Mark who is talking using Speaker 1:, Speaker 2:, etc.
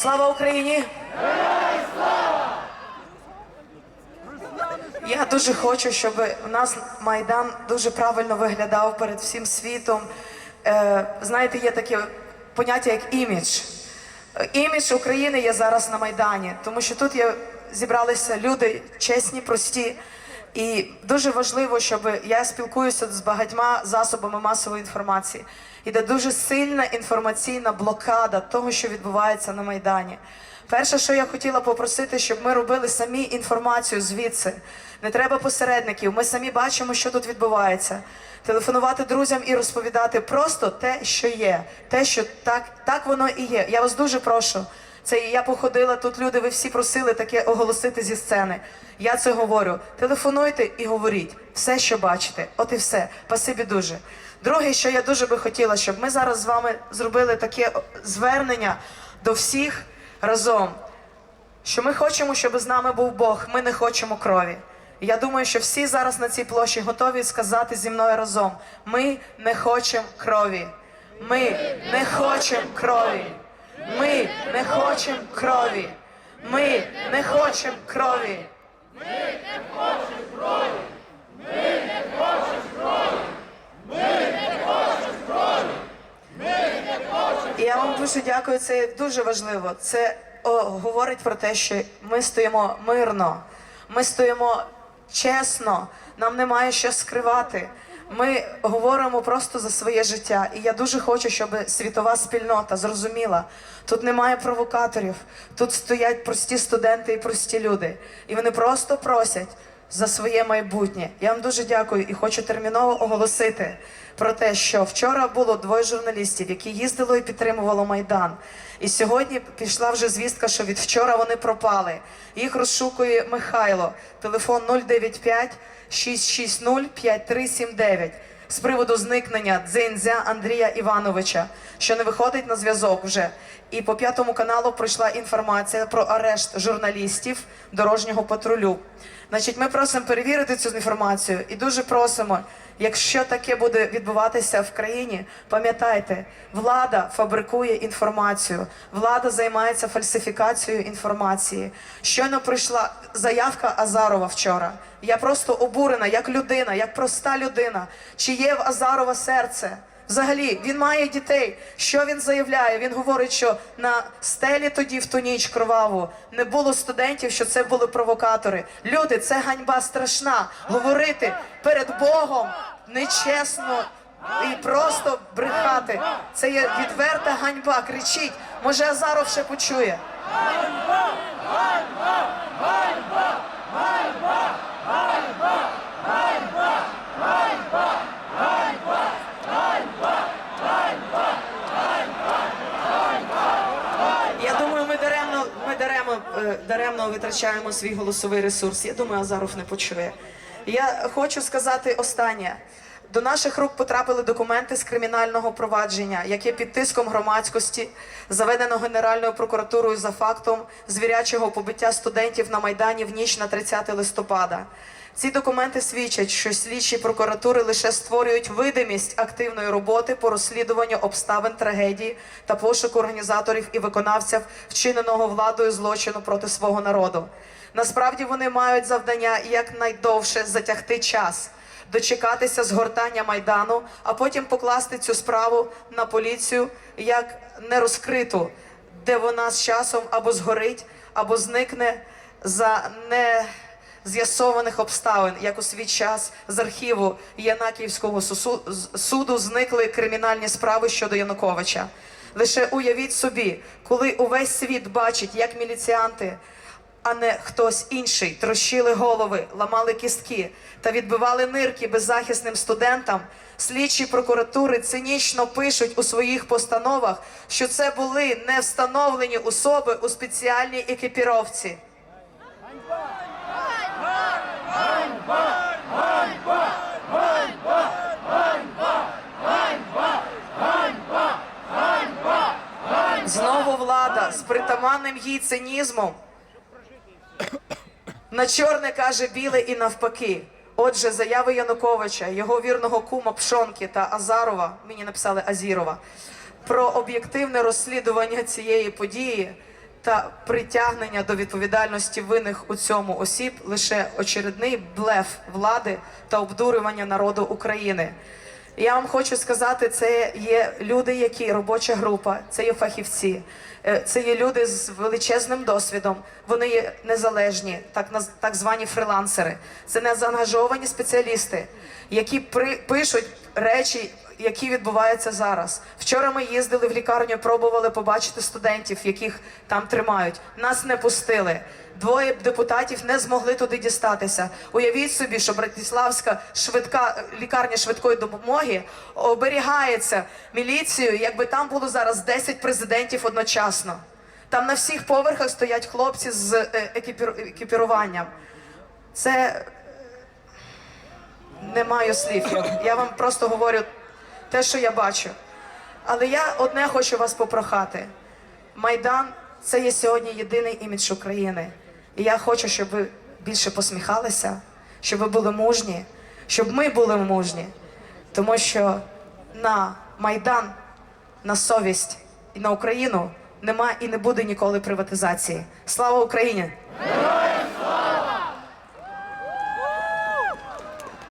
Speaker 1: Слава Україні! Я дуже хочу, щоб у нас Майдан дуже правильно виглядав перед всім світом. Е, знаєте, є таке поняття як імідж. Імідж України є зараз на Майдані, тому що тут є, зібралися люди чесні, прості. І дуже важливо, щоб я спілкуюся з багатьма засобами масової інформації. Іде дуже сильна інформаційна блокада того, що відбувається на Майдані. Перше, що я хотіла попросити, щоб ми робили самі інформацію звідси. Не треба посередників. Ми самі бачимо, що тут відбувається. Телефонувати друзям і розповідати просто те, що є, те, що так, так воно і є. Я вас дуже прошу. Це я походила тут. Люди, ви всі просили таке оголосити зі сцени. Я це говорю. Телефонуйте і говоріть все, що бачите. От і все. Пасибі дуже. Друге, що я дуже би хотіла, щоб ми зараз з вами зробили таке звернення до всіх разом, що ми хочемо, щоб з нами був Бог. Ми не хочемо крові. Я думаю, що всі зараз на цій площі готові сказати зі мною разом: ми не хочемо крові. Ми не хочемо крові. Ми не хочемо крові. Ми не хочемо крові. Ми не хочемо крові. Ми не хочемо крові. Ми не хочемо крові. Ми не І я вам дуже дякую. Це дуже важливо. Це о, говорить про те, що ми стоїмо мирно, ми стоїмо чесно, нам немає що скривати. Ми говоримо просто за своє життя. І я дуже хочу, щоб світова спільнота зрозуміла, тут немає провокаторів, тут стоять прості студенти і прості люди. І вони просто просять за своє майбутнє. Я вам дуже дякую і хочу терміново оголосити про те, що вчора було двоє журналістів, які їздили і підтримували майдан. І сьогодні пішла вже звістка, що від вчора вони пропали. Їх розшукує Михайло. Телефон 095 660 5379 з приводу зникнення дзинзя Андрія Івановича, що не виходить на зв'язок вже. І по п'ятому каналу пройшла інформація про арешт журналістів дорожнього патрулю. Значить, ми просимо перевірити цю інформацію і дуже просимо, якщо таке буде відбуватися в країні, пам'ятайте, влада фабрикує інформацію, влада займається фальсифікацією інформації. Щойно прийшла заявка Азарова вчора. Я просто обурена як людина, як проста людина. Чи є в Азарова серце? Взагалі, він має дітей. Що він заявляє? Він говорить, що на стелі тоді в ту ніч кроваву не було студентів, що це були провокатори. Люди, це ганьба страшна. Говорити перед Богом нечесно і просто брехати. Це є відверта ганьба. Кричіть. Може, Азаров ще почує. Я думаю, ми даремно, ми даремно, даремно витрачаємо свій голосовий ресурс. Я думаю, Азаров не почує. Я хочу сказати останнє. До наших рук потрапили документи з кримінального провадження, яке під тиском громадськості заведено Генеральною прокуратурою за фактом звірячого побиття студентів на Майдані в ніч на 30 листопада. Ці документи свідчать, що слідчі прокуратури лише створюють видимість активної роботи по розслідуванню обставин трагедії та пошуку організаторів і виконавців вчиненого владою злочину проти свого народу. Насправді вони мають завдання якнайдовше затягти час, дочекатися згортання майдану, а потім покласти цю справу на поліцію як нерозкриту, де вона з часом або згорить, або зникне за не з'ясованих обставин, як у свій час з архіву Янаківського суду зникли кримінальні справи щодо Януковича. Лише уявіть собі, коли увесь світ бачить, як міліціанти, а не хтось інший, трощили голови, ламали кістки та відбивали нирки беззахисним студентам. Слідчі прокуратури цинічно пишуть у своїх постановах, що це були не встановлені особи у спеціальній екіпіровці. Знову влада з притаманним їй цинізмом на чорне каже біле і навпаки. Отже, заяви Януковича, його вірного кума Пшонки та Азарова, мені написали Азірова, про об'єктивне розслідування цієї події та притягнення до відповідальності винних у цьому осіб лише очередний блеф влади та обдурювання народу України. Я вам хочу сказати, це є люди, які робоча група, це є фахівці, е, це є люди з величезним досвідом. Вони є незалежні, так так звані фрилансери. Це не заангажовані спеціалісти, які при, пишуть речі, які відбуваються зараз. Вчора ми їздили в лікарню, пробували побачити студентів, яких там тримають. Нас не пустили. Двоє депутатів не змогли туди дістатися. Уявіть собі, що Братиславська швидка лікарня швидкої допомоги оберігається міліцією, якби там було зараз 10 президентів одночасно. Там на всіх поверхах стоять хлопці з е, екіпіруванням. Це не маю слів. Я вам просто говорю те, що я бачу. Але я одне хочу вас попрохати. Майдан це є сьогодні єдиний імідж України. І я хочу, щоб ви більше посміхалися, щоб ви були мужні, щоб ми були мужні. Тому що на Майдан, на совість і на Україну нема і не буде ніколи приватизації. Слава Україні!